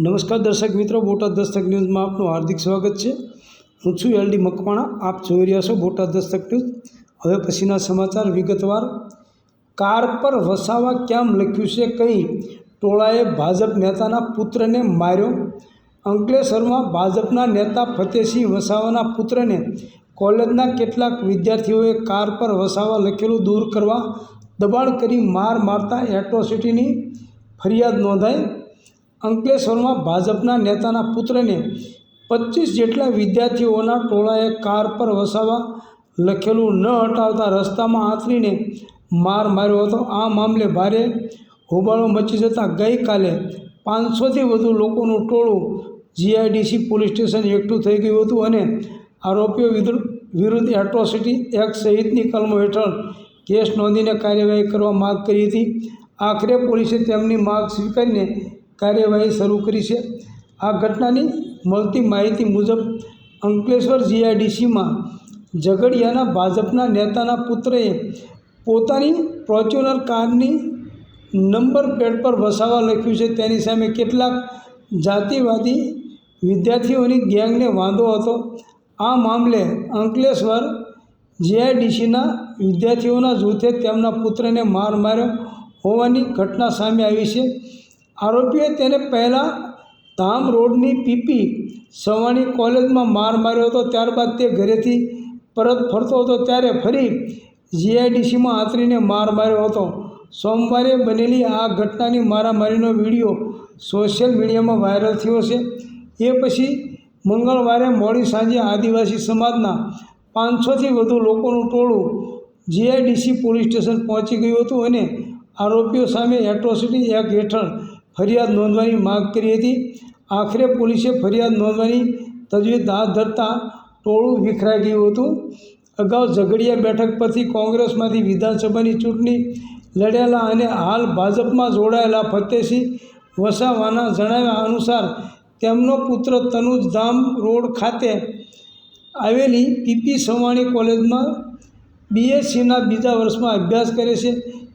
નમસ્કાર દર્શક મિત્રો, બોટાદ દસ્તક ન્યૂઝમાં આપનું હાર્દિક સ્વાગત છે. હું છું એલડી મકવાણા, આપ જોઈ રહ્યા છો બોટાદ દસ્તક ન્યૂઝ. હવે પછીના સમાચાર વિગતવાર. કાર પર વસાવા કેમ લખ્યું છે કંઈ? ટોળાએ ભાજપ નેતાના પુત્રને માર્યો. અંકલેશ્વરમાં ભાજપના નેતા ફતેહસિંહ વસાવાના પુત્રને. કોલેજના કેટલાક વિદ્યાર્થીઓએ કાર પર વસાવા લખેલું દૂર કરવા દબાણ કરી માર મારતા એટ્રોસિટીની ફરિયાદ નોંધાઈ. અંકલેશ્વરમાં ભાજપના નેતાના પુત્રને પચીસ જેટલા વિદ્યાર્થીઓના ટોળાએ કાર પર વસાવા લખેલું ન હટાવતા રસ્તામાં આંતરીને માર માર્યો હતો. આ મામલે ભારે હોબાળો મચી જતાં ગઈકાલે પાંચસોથી વધુ લોકોનું ટોળું જીઆઈડીસી પોલીસ સ્ટેશન એકઠું થઈ ગયું હતું અને આરોપીઓ વિરુદ્ધ એટ્રોસિટી એક્ટ સહિતની કલમો હેઠળ કેસ નોંધીને કાર્યવાહી કરવા માગ કરી હતી. આખરે પોલીસે તેમની માગ સ્વીકારીને કાર્યવાહી શરૂ કરી છે. આ ઘટનાની મળતી માહિતી મુજબ અંકલેશ્વર જીઆઈડીસીમાં ઝઘડિયાના ભાજપના નેતાના પુત્રએ પોતાની ફોર્ચ્યુનર કારની નંબર પ્લેટ પર વસાવા લખ્યું છે. તેની સામે કેટલાક જાતિવાદી વિદ્યાર્થીઓની ગેંગને વાંધો હતો. આ મામલે અંકલેશ્વર જીઆઈડીસીના વિદ્યાર્થીઓના જૂથે તેમના પુત્રને માર માર્યો હોવાની ઘટના સામે આવી છે. આરોપીએ તેને પહેલાં ધામ રોડની પીપી સવાણી કોલેજમાં માર માર્યો હતો. ત્યારબાદ તે ઘરેથી પરત ફરતો હતો. ત્યારે ફરી જીઆઈડીસીમાં આંતરીને માર માર્યો હતો. સોમવારે બનેલી આ ઘટનાની મારામારીનો વીડિયો સોશિયલ મીડિયામાં વાયરલ થયો છે. એ પછી મંગળવારે મોડી સાંજે આદિવાસી સમાજના પાંચસોથી વધુ લોકોનું ટોળું જીઆઈડીસી પોલીસ સ્ટેશન પહોંચી ગયું હતું અને આરોપીઓ સામે એટ્રોસિટી એક્ટ હેઠળ ફરિયાદ નોંધવાની માગ કરી હતી. આખરે પોલીસે ફરિયાદ નોંધવાની તજવીજ હાથ ધરતા ટોળું વિખરાઈ ગયું હતું. અગાઉ ઝઘડિયા બેઠક પરથી કોંગ્રેસમાંથી વિધાનસભાની ચૂંટણી લડેલા અને હાલ ભાજપમાં જોડાયેલા ફતેહસિંહ વસાવાના જણાવ્યા અનુસાર તેમનો પુત્ર તનુજ ધામ રોડ ખાતે આવેલી પીપી સવાણી કોલેજમાં બીએસસીના બીજા વર્ષમાં અભ્યાસ કરે છે.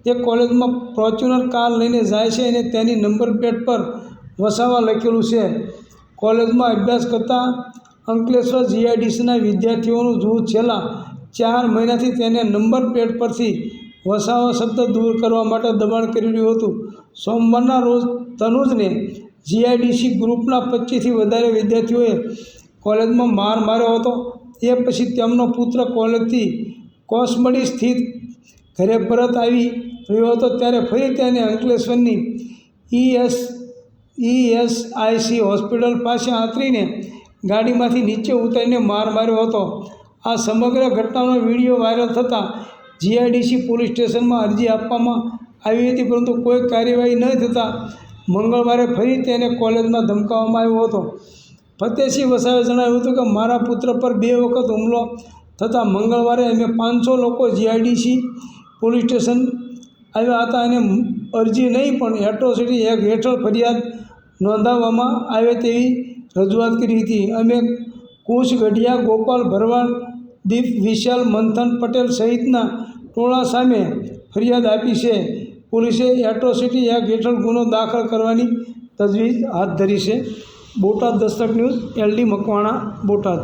તે કોલેજમાં ફોર્ચ્યુનર કાર લઈને જાય છે અને તેની નંબર પ્લેટ પર વસાવા લખેલું છે. કોલેજમાં અભ્યાસ કરતા અંકલેશ્વર જીઆઈડીસીના વિદ્યાર્થીઓનું જૂથ છેલ્લા ચાર મહિનાથી તેને નંબર પ્લેટ પરથી વસાવા શબ્દ દૂર કરવા માટે દબાણ કરી રહ્યું હતું. સોમવારના રોજ તનુજને જીઆઈડીસી ગ્રુપના પચીસથી વધારે વિદ્યાર્થીઓએ કોલેજમાં માર માર્યો હતો. એ પછી તેમનો પુત્ર કોલેજથી કોસમડી સ્થિત ઘરે પરત આવી રહ્યો હતો ત્યારે ફરી તેને અંકલેશ્વરની ઈએસ ઈએસઆઈસી હોસ્પિટલ પાસે આંતરીને ગાડીમાંથી નીચે ઉતરીને માર માર્યો હતો. આ સમગ્ર ઘટનાનો વીડિયો વાયરલ થતાં જીઆઈડીસી પોલીસ સ્ટેશનમાં અરજી આપવામાં આવી હતી, પરંતુ કોઈ કાર્યવાહી ન થતાં મંગળવારે ફરી તેને કોલેજમાં ધમકાવવામાં આવ્યો હતો. ફતેહસિંહ વસાવે જણાવ્યું હતું કે, મારા પુત્ર પર બે વખત હુમલો થતાં મંગળવારે અમે પાંચસો લોકો જીઆઈડીસી પોલીસ સ્ટેશન આવ્યા હતા અને અરજી નહીં, પણ એટ્રોસિટી એક્ટ હેઠળ ફરિયાદ નોંધાવવામાં આવે તેવી રજૂઆત કરી હતી. અમે કુશ ગઢિયા ગોપાલ ભરવાડ, દીપ વિશાલ, મંથન પટેલ સહિતના ટોળા સામે ફરિયાદ આપી છે. પોલીસે એટ્રોસિટી એક્ટ હેઠળ ગુનો દાખલ કરવાની તજવીજ હાથ ધરી છે. Botad Dastak news, LD Makwana, Botad.